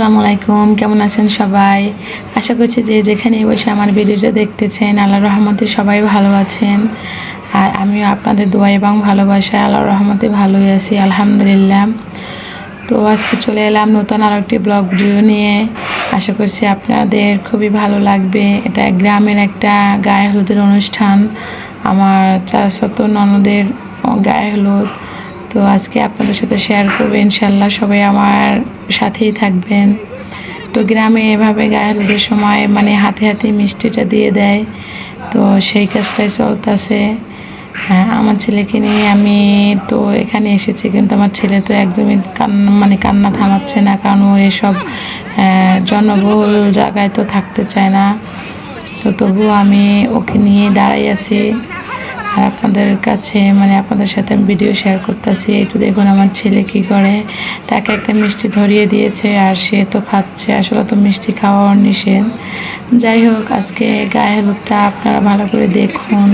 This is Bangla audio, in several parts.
আসসালামু আলাইকুম, কেমন আছেন সবাই? আশা করছি যে যেখানে বসে আমার ভিডিওটা দেখতেছেন আল্লাহ রহমতে সবাই ভালো আছেন। আর আমিও আপনাদের দোয়া এবং ভালোবাসায় আল্লাহ রহমতে ভালোই আছি, আলহামদুলিল্লাহ। তো আজকে চলে এলাম নতুন আরও একটি ব্লগ ভিডিও নিয়ে। আশা করছি আপনাদের খুবই ভালো লাগবে। এটা গ্রামের একটা গায়ে হলুদের অনুষ্ঠান। আমার চাচাত ননদের গায়ে হলুদ। তো আজকে আপনাদের সাথে শেয়ার করব ইনশাল্লাহ সবাই আমার সাথেই থাকবেন। তো গ্রামে এভাবে গায়ে হলুদের সময় মানে হাতে হাতে মিষ্টিটা দিয়ে দেয়। তো সেই কাজটাই চলতেছে। হ্যাঁ আমার ছেলেকে নিয়ে আমি তো এখানে এসেছি, কিন্তু আমার ছেলে তো একদমই কান্না মানে কান্না থামাচ্ছে না, কারণ ও এসব জনবহুল জায়গায় তো থাকতে চায় না। তো তবুও আমি ওকে নিয়ে দাঁড়াই আছি। আর আপনাদের কাছে মানে আপনাদের সাথে আমি ভিডিও শেয়ার করতেছি। একটু দেখুন আমার ছেলে কি করে। তাকে একটা মিষ্টি ধরিয়ে দিয়েছে আর সে তো খাচ্ছে। আসলে তো মিষ্টি খাওয়া ওর নিষেধ যাই হোক, আজকে গায়ে হলুদটা আপনারা ভালো করে দেখুন।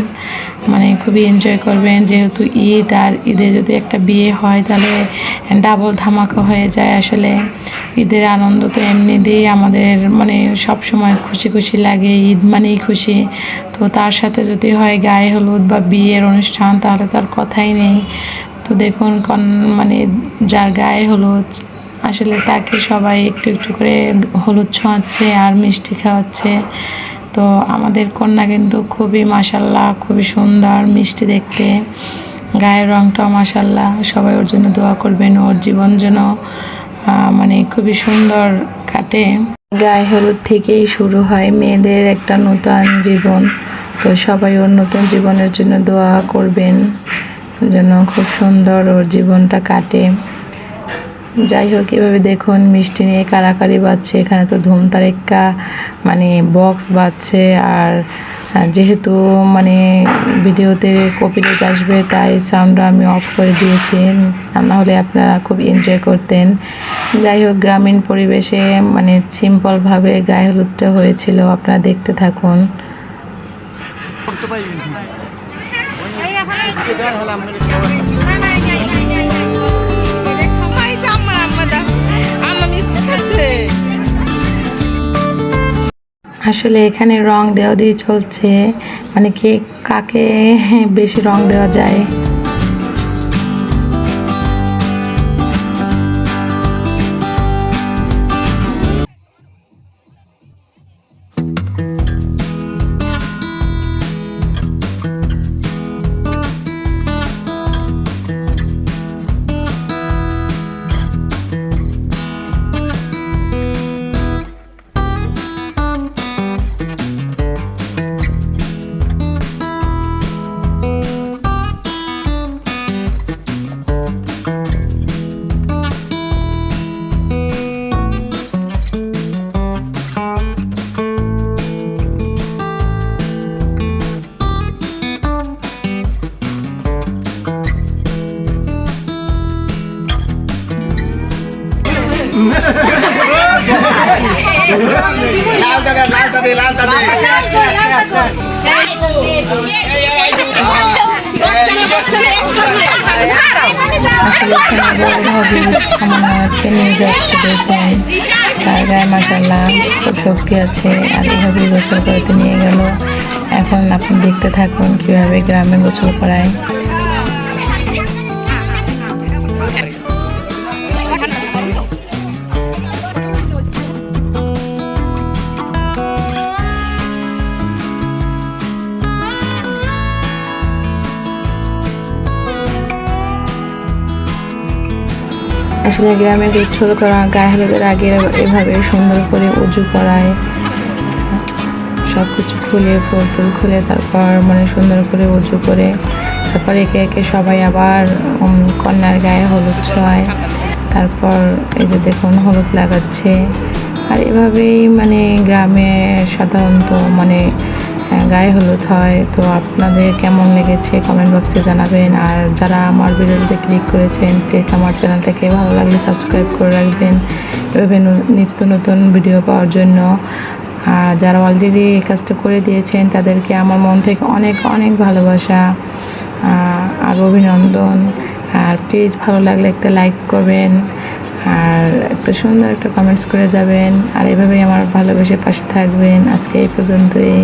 মানে খুবই এনজয় করবেন। যেহেতু ঈদ আর ঈদে যদি একটা বিয়ে হয়, তাহলে ডাবল ধামাকা হয়ে যায় আসলে। ঈদের আনন্দ তো এমনি দিয়েই আমাদের মানে সব সময় খুশি খুশি লাগে। ঈদ মানেই খুশি। তো তার সাথে যদি হয় গায়ে হলুদ বা বিয়ের অনুষ্ঠান, তাহলে তার কথাই নেই। তো দেখুন, কন মানে যার গায়ে হলুদ, আসলে তাকে সবাই একটু একটু করে হলুদ ছোঁয়াচ্ছে আর মিষ্টি খাওয়াচ্ছে। তো আমাদের কন্যা কিন্তু খুবই মাসাল্লাহ খুবই সুন্দর মিষ্টি দেখতে। গায়ের রঙটাও মাসাল্লাহ সবাই ওর জন্য দোয়া করবেন, ওর জীবন যেন মানে খুবই সুন্দর কাটে। গায়ে হলুদ থেকেই শুরু হয় মেয়েদের একটা নতুন জীবন। তো সবাই ওর নতুন জীবনের জন্য দোয়া করবেন, যেন খুব সুন্দর ওর জীবনটা কাটে। যাই হোক, এভাবে দেখুন, মিষ্টি নিয়ে কারাকারি বাজছে। এখানে তো ধুম তারেক্কা মানে বক্স বাজছে। আর যেহেতু মানে ভিডিওতে কপিরাইট আসবে, তাই সাউন্ডটা আমি অফ করে দিয়েছি। না হলে আপনারা খুব এনজয় করতেন। যাই হোক, গ্রামীণ পরিবেশে মানে সিম্পলভাবে গায়ে হলুদটা হয়েছিল। আপনারা দেখতে থাকুন। করতে পারি আসলে এখানে রং দেওয়া দিয়ে চলছে। মানে কে কাকে বেশি রং দেওয়া যায়? নিয়ে যাচ্ছে দেখুন তার শক্তি আছে আর এভাবে গোসল করাতে নিয়ে গেল। এখন আপনি দেখতে থাকুন কীভাবে গ্রামে গোসল করায়। আসলে গ্রামে গোসল করা, গায়ে হলুদের আগে এভাবে সুন্দর করে উজু করায় সব কিছু খুলে, ফুল খুলে, তারপর মানে সুন্দর করে উজু করে, তারপর একে একে সবাই আবার কন্যার গায়ে হলুদ ছোঁয় তারপর এই যে দেখুন হলুদ লাগাচ্ছে, আর এভাবেই মানে গ্রামে সাধারণত মানে গায়ে হলুদ হয়। তো আপনাদের কেমন লেগেছে কমেন্ট বক্সে জানাবেন। আর যারা আমার ভিডিওতে ক্লিক করেছেন প্লিজ আমার চ্যানেলটাকে ভালো লাগলে সাবস্ক্রাইব করে রাখবেন। এভাবে নিত্য নতুন ভিডিও পাওয়ার জন্য। আর যারা অলরেডি এই কাজটা করে দিয়েছেন, তাদেরকে আমার মন থেকে অনেক অনেক ভালোবাসা আর অভিনন্দন। আর প্লিজ ভালো লাগলে একটা লাইক করবেন। আর একটা সুন্দর একটা কমেন্টস করে যাবেন। আর এভাবেই আমার ভালোবেসে পাশে থাকবেন। আজকে এই পর্যন্তই।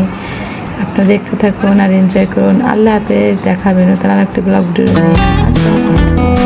আপনারা দেখতে থাকুন আর এনজয় করুন। আল্লাহ হাফেজ দেখাবেন তারা একটি ব্লগ আসসালামু